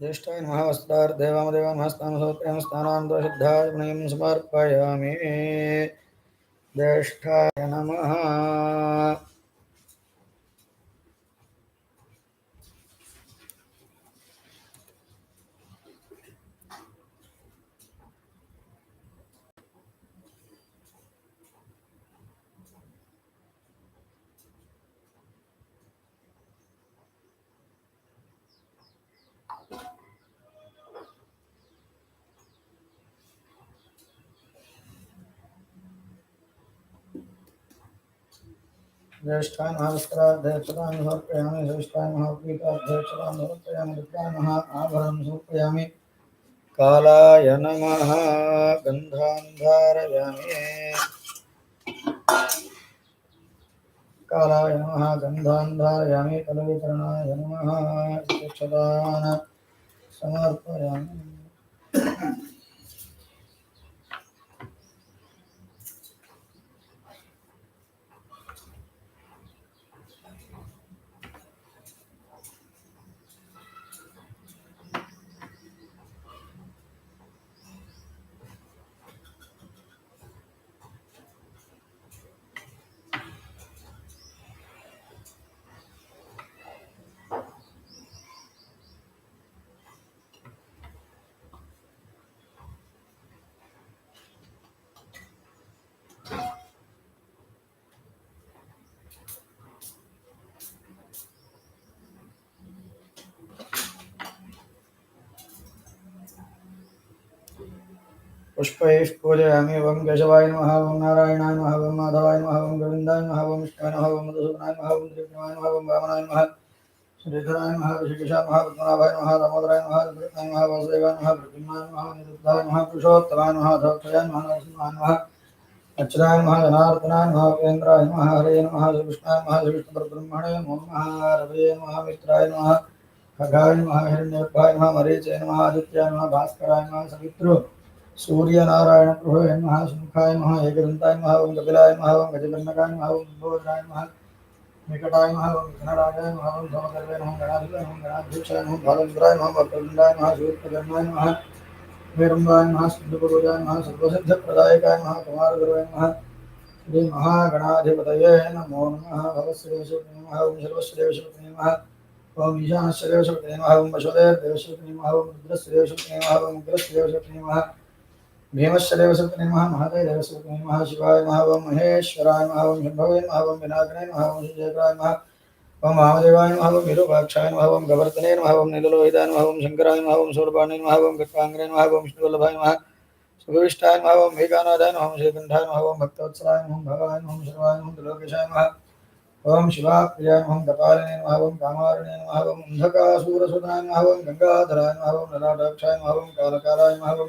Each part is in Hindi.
ज्येष्ठाय नमः समर्पयामि। ज्येष्ठाय नमः। ज्येष्ठाय नमः वस्त्रार्धेक्षतां समर्पयामि ज्येष्ठाय नमः पीतार्धेक्षतां समर्पयामि रुद्राय नमः आभरणं समर्पयामि कालाय नमः गन्धान्धारयामि कालाय नमः गन्धान्धारयामि कलवितरणाय नमः यक्षदान समर्पयामि पुष्पैः पूजयामि। ओं केशवाय नमः ओं नारायणाय नमः ओं माधवाय नमः ओं गोविन्दाय नमः ओं विष्णुवाय नमः ओं मधुसूदनाय नमः ओं त्रिविक्रमाय नमः ओं वामनाय नमः, श्रीधराय नमः, ऋषिकेशाय नमः, पद्मनाभाय नमः, दामोदराय नमः दुर्गाय नमः, वासुदेवाय नमः प्रद्युम्नाय नमः, निरुद्धाय नमः, पुरुषोत्तमाय नमः धौत्रयाय नमः, नरसिंहाय नमः अच्युताय नमः, जनार्दनाय नमः, उपेन्द्राय नमः हरे नमः, श्रीकृष्णाय नमः, श्रीविष्णुपरब्रह्मणे नमो नमः, रवये नमः, मित्राय नमः, खगाय नमः, हिरण्यगर्भाय नमः, मरीचय नमः, आदित्याय नमः, भास्कराय नमः सवित्रो सूर्यनारायण प्रभवे नमः सुमुखाय नमः एकदन्ताय नमः ओं कपिलाय नमः ओं गजकर्णकाय नमः ओं लम्बोदराय नमः निकटाय नमः ओं विघ्नराजाय नमः ओं समकर्वे नमः गणाधिपाय नमः गणाध्यक्षाय नमः बालचन्द्राय नमः वक्रतुण्डाय नमः सूर्यकर्णाय नमः वीरम्बाय नमः सिद्धपुरुजाय नमः सर्वसिद्धप्रदायकाय नमः कुमारगुरवे नमः श्री महागणाधिपतये नमो नमः भवश्रेयशक्ति नमः ओं सर्वश्रेयशक्ति नमः ओम ईशानश्रेयशक्ति नमः ओं वसुदेवदेवशक्ति नमः ओं रुद्रश्रेयशक्ति नमः ओं उग्रश्रेयशक्ति नमः भीमश्रेयशक्ति नमः महादेवशक्ति नमः शिवाय ओं महेश्वराय ओं शम्भवे ओं श्रीजयकाय नमः ओं महादेवाय ओं विरूपाक्षाय ओं नीललोहिताय नमः ओं शङ्कराय नमः ओं शूर्पाणे नमः ओं गत्वाङ्गरे विष्णुवल्लभाय सुभविष्टाय नमः ओं मेघानादाय ओं श्रीकण्ठाय ओं भक्तवत्सलाय ओं भवाय ओं सर्वाय नमः त्रिलोकेशाय नमः ओम शिवाप्रियाय नमः कपालिने कालकालाय नमः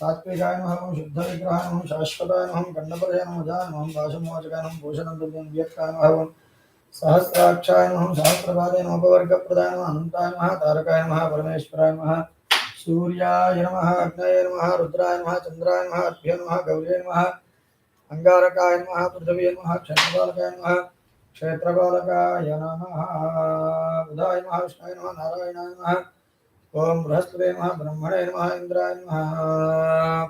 सात्विकाय नमः शुद्धविग्रहाय नमः शाश्वताय नमः ओम गण्डपदये नमः जाय नमः भाषमोचकाय नमः भूषणं तुल्यं व्यक्ताय नमः सहस्राक्षाय नमः ओम सहस्रपादे नमः उपवर्गप्रदाय नमः अनन्ताय नमः तारकाय नमः परमेश्वराय नमः सूर्याय नमः ओम बृहस्पते नमः ब्रह्मणे नमः, इंद्राय नमः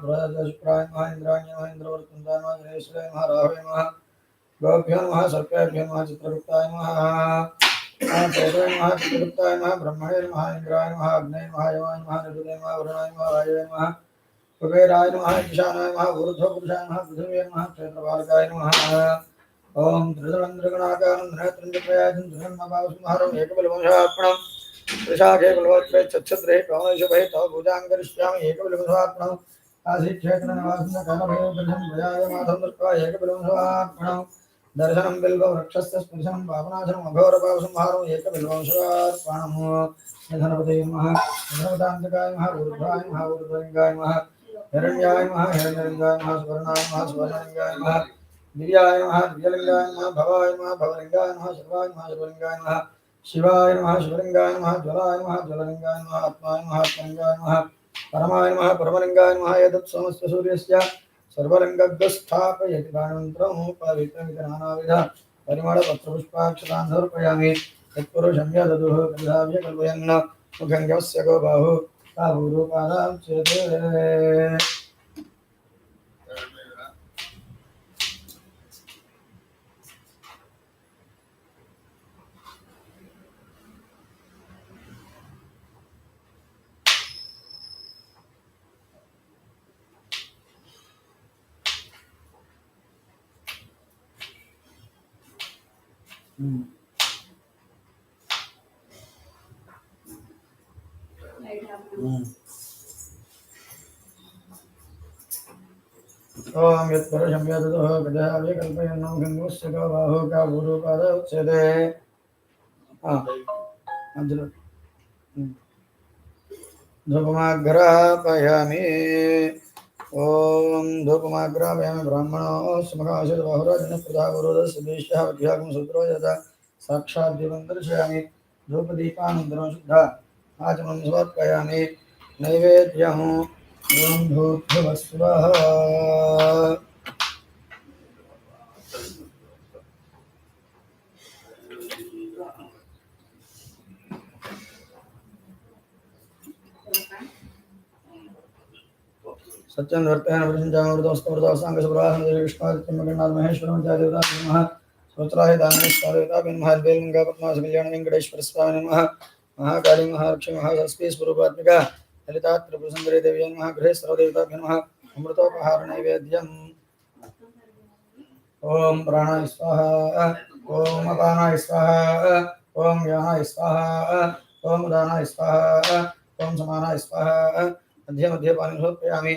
बृहस्पतिप्राय नमः, इंद्राय नमः इंद्रवर्तन्ताय नमः गणेशाय नमः, राहवे नमः, गोभ्यो नमः, सर्पेभ्यो नमः, चित्रगुप्ताय नमः चैत्राय नमः, चित्रगुप्ताय नमः, ब्रह्मणे नमः, इंद्राय नमः अग्नये नमः, यमाय नमः निरुदे नमः, वरुणाय नमः, वायवे नमः, कुबेराय नमः, ईशानाय नमः ऊर्ध्वपुरुषाय नमः, पृथिव्यै नमः क्षेत्रपालकाय नमः ॐ त्रिदलन्द्रगणाकारं धनत्रञ्जप्रयाजं धनन्मभावसंहारम् एकबलवंशार्पणम्। त्रिशाखे कुलवत्रे चक्षत्रे कौणशुभे तव पूजां करिष्यामि माधवं दृष्ट्वा एकबलवंशार्पणम् दर्शनं बिल्ववृक्षस्य स्पर्शनं पापनाशनम् अघोरपावसंहारम् एकबिल्वंशार्पणम् निधनपते नमः। निधनपदान्तकाय नमः ऊर्ध्वाय नमः ऊर्ध्वलिङ्गाय नमः, हिरण्याय नमः, हिरण्यलिङ्गाय नमः, सुवर्णाय नमः, सुवर्णलिङ्गाय नमः, दिव्याय नमः, दिव्यलिङ्गाय नमः, भवाय नमः, भवलिङ्गाय नमः, सर्वाय नमः, सर्वलिङ्गाय नमः। शिवाय नमः शिवलिङ्गाय नमः, ज्वलाय नमः ज्वललिङ्गाय नमः, आत्माय नमः आत्मलिङ्गाय नमः, परमाय नमः परमलिङ्गाय नमः एतत् समस्तसूर्यस्य सर्वलिङ्गग्रस्थापयति प्राणमन्त्रं पवित्रमिति नानाविध परिमळपत्रपुष्पाक्षतान् समर्पयामि यददुः कल्हाव्य कल्पयन् गो बाहु काभूरूपादां चेत् Hmm. Hmm. ॐ यत्परशं यततोः प्रजाभि कल्पयन्नं गङ्गुस्य का बाहो का गुरुपाद उच्यते ध्रुवमाग्रपयामि ॐ धूपमाग्रापयामि ब्राह्मणो सुमकाशित बहुराजनप्रदा गुरुदस्य देशः विद्यागं सूत्रो यदा साक्षात् देवं दर्शयामि शुद्धा सत्यं वर्तयन वृषञ्चामृतमस्तमृतोऽसाङ्गसुप्रवासं विष्णुगणाथ महेश्वरं च देवता नमः स्तोत्राय दानवेश्वरदेवता नमः नमः महाकाली महालक्ष्मी महासरस्वती स्वरूपात्मिका ललिता त्रिपुरसुन्दरी देवी नमः गृहे ॐ प्राणाय स्वाहा ॐ अपानाय स्वाहा ॐ व्यानाय स्वाहा ॐ उदानाय स्वाहा ॐ समानाय स्वाहा मध्ये मध्ये पानी समर्पयामि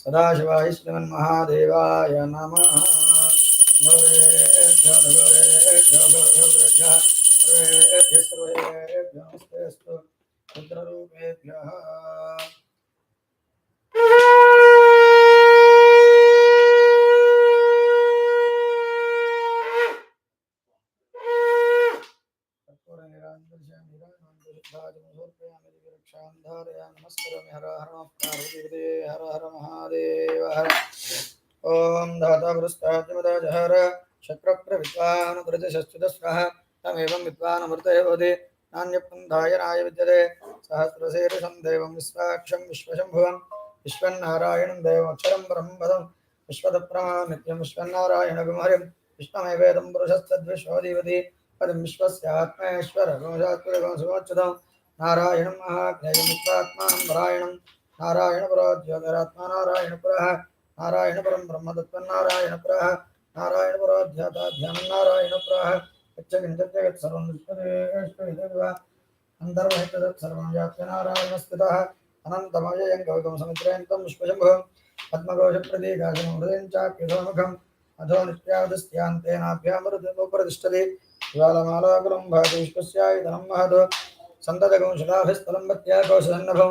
सदाशिवाय श्रीमन्महादेवाय नमः। सर्वेभ्यः रुद्ररूपेभ्यः। नमस्करोमि हर हर नमः पार्वतीपते हर हर महादेव हर ॐ धाता पुरस्ताद्यमदा जहर शक्रप्रविद्वान् प्रजशश्चिदस्रः तमेवं विद्वान् अमृतये भवति नान्यपन्थाय नाय विद्यते सहस्रशीर्षं देवं विश्वाक्षं विश्वशम्भुवं विश्वन्नारायणं देवमक्षरं परं पदं विश्वतप्रमा नित्यं विश्वन्नारायणगुमहरिं विश्वमेवेदं पुरुषस्तद्विश्वदीवति पदं विश्वस्यात्मेश्वरगुंशात्मकं सुमोच्युतं नारायणं महाज्ञेयमुक्तात्मानं परायणं नारायणपरो నారాయణపుర జ్యోతిరాత్మనారాయణపుర నారాయణపురం బ్రహ్మతత్వన్నారాయణపుర నారాయణపుర ధ్యాతాధ్యానారాయణపుర యచ్చగించర్వం అంతర్వహితత్సర్వం వ్యాప్తినారాయణస్ఫుత అనంతమయం కవికం సముద్రయంతం పుష్పశంభు పద్మకోశ ప్రతీకాశం హృదయం చాప్యుధముఖం అధో నిత్యాదిస్యాంతేనాభ్యామృతముపరతిష్టతి జ్వాలమాలాకులం భాతి విశ్వస్యాయుధనం మహదు సంతతకం శిలాభిస్థలం పత్యాకోశన్నభం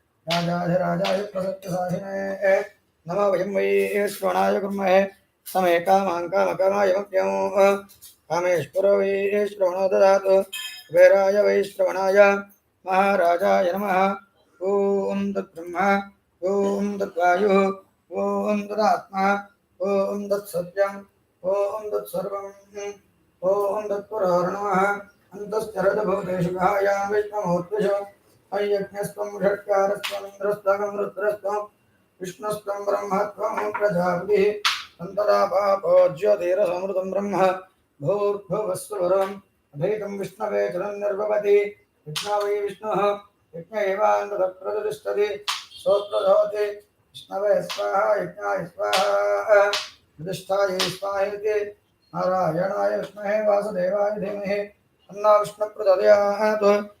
राजाधिराजाय प्रसत्यसाहिने नमो वयं वै श्रवणाय कुर्महे। समे कामां कामकामाय वै श्रवणो ददातु कुबेराय वै श्रवणाय। महाराजाय नमः। ॐ तद्ब्रह्म ॐ तद्वायुः। ॐ तदात्मा। ॐ तत्सत्यम्। ॐ तत्सर्वम्। ॐ तत्पुरार्णवः अन्तश्चरदभूतेषु गायां विष्णुमूर्तिष। अयज्ञस्त्वं षट्कारस्त्वम् ज्योतिरसमृतं ब्रह्म, भूर्भुवस्वरम् विष्णवे चरन्निर्भवति विष्णवै विष्णुः, यज्ञ एवान्तप्रतिष्ठति सोत्रधोति, विष्णवे स्वाहा, यज्ञाय स्वाहा स्वाहेति नारायणाय वासुदेवाय धीमहि तन्नो विष्णुप्रचोदयात्।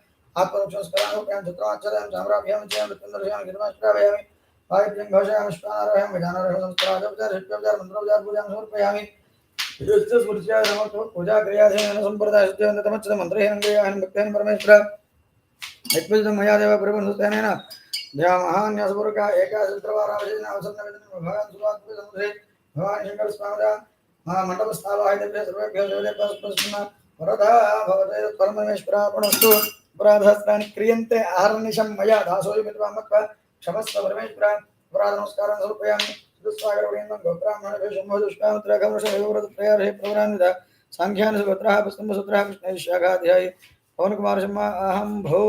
ఆత్మరక్షస్కరాంగోప్యాం చిత్రాచర్యం చామ్రాభ్యాం జయం వృత్తందర్శయాం గిరిమాశ్రాభయామి వాయుభ్యం ఘోషయామి శ్వానారభయాం విధానారభ్యం సంస్కారాజోపచార శిల్పోపచార మంత్రోపచార పూజాం సమర్పయామి. స్మృత్యాయ సమర్థ పూజా క్రియాధీన సంప్రదాయ శుద్ధ్యంతమచ్చత మంత్రహీనం క్రియాహీనం భక్తైన పరమేశ్వర. యత్పజితం మయా దేవ ప్రభుత్వేన దేవ మహాన్యాసపూర్వక ఏకాశిత్రవారాభజన అవసరం భగవాన్ సువాత్మ సంశ్రీ భవతే పరమేశ్వరాపణస్తు अपराधहस्तानि क्रियन्ते। आहर्निशं मया दासोऽयि मित्वामत्वा क्षमस्व परमेश्वर अपराधनमस्कारं समर्पयामि। चतुस्वागरवणीन्दं गोब्राह्मणभ्यो शम्भो दुष्कामत्रघमृषभयोरदत्रयार्हे प्रवरान्विता साङ्ख्यानि सुगोत्राः पुस्तम्भसूत्राः कृष्णैः शाखाध्यायी पवनकुमारशर्मा, अहं भो